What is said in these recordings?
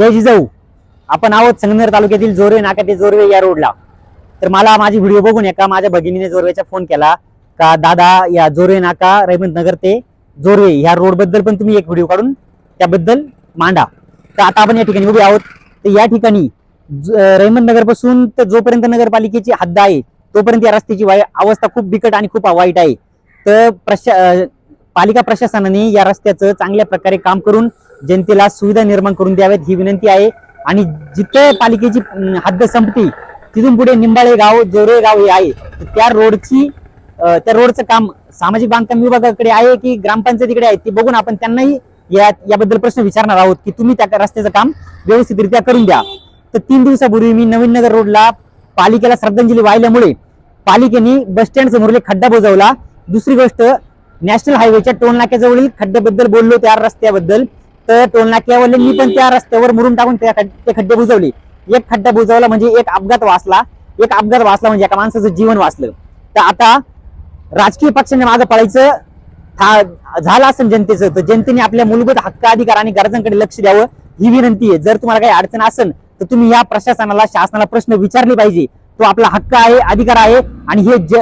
जय जिजाऊ आपण आहोत संगमेर तालुक्यातील जोरवे नाका ते जोरवे या रोडला तर मला माझी व्हिडिओ बघून एका माझ्या भगिनीने जोरवेचा फोन केला का दादा या जोरवे नाका रहिमत नगर ते जोरवे ह्या रोडबद्दल पण तुम्ही एक व्हिडिओ काढून त्याबद्दल मांडा. तर आता आपण या ठिकाणी उभे आहोत. तर या ठिकाणी रहिमत नगरपासून तर जोपर्यंत नगरपालिकेची हद्द आहे तोपर्यंत या रस्त्याची वाई- अवस्था खूप बिकट आणि खूप वाईट आहे. तर प्रशा पालिका प्रशासनाने या रस्त्याचं चांगल्या प्रकारे काम करून जनतेला सुविधा निर्माण करून द्याव्यात ही विनंती आहे. आणि जिथे पालिकेची हद्द संपती तिथून पुढे निंबाळे गाव जोरे गाव हे आहे. त्या रोडची त्या रोडचं काम सामाजिक बांधकाम विभागाकडे आहे की ग्रामपंचायतीकडे आहे ते बघून आपण त्यांनाही या याबद्दल प्रश्न विचारणार आहोत की तुम्ही त्या रस्त्याचं काम व्यवस्थितरित्या करून द्या. तर तीन दिवसापूर्वी मी नवीन नगर रोडला पालिकेला श्रद्धांजली वाहिल्यामुळे पालिकेने बस स्टँड समोर एक खड्डा बुजवला. दुसरी गोष्ट नॅशनल हायवेच्या टोल नाक्याजवळील खड्ड्याबद्दल बोललो त्या रस्त्याबद्दल. तर टोल मी पण त्या रस्त्यावर मुरून टाकून ते खड्डे बुजवले. एक खड्डा बुजवला म्हणजे एक अपघात वाचला. एक अपघात वाचला म्हणजे एका माणसाचं जीवन वाचलं. तर आता राजकीय पक्षाने माझं पळायचं झालं असेल जनतेचं तर जनतेने आपल्या मूलभूत हक्क अधिकार आणि गरजांकडे लक्ष द्यावं ही विनंती आहे. जर तुम्हाला काही अडचण असेल तर तुम्ही या प्रशासनाला शासनाला प्रश्न विचारले पाहिजे. तो आपला हक्क आहे अधिकार आहे आणि हे ज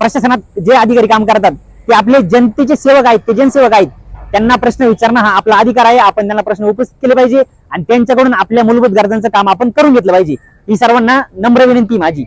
प्रशासनात जे अधिकारी काम करतात ते आपले जनतेचे सेवक आहेत ते जनसेवक आहेत. त्यांना प्रश्न विचारणं हा आपला अधिकार आहे. आपण त्यांना प्रश्न उपस्थित केले पाहिजे आणि त्यांच्याकडून आपल्या मूलभूत गरजांचं काम आपण करून घेतलं पाहिजे. ही सर्वांना नम्र विनंती माझी.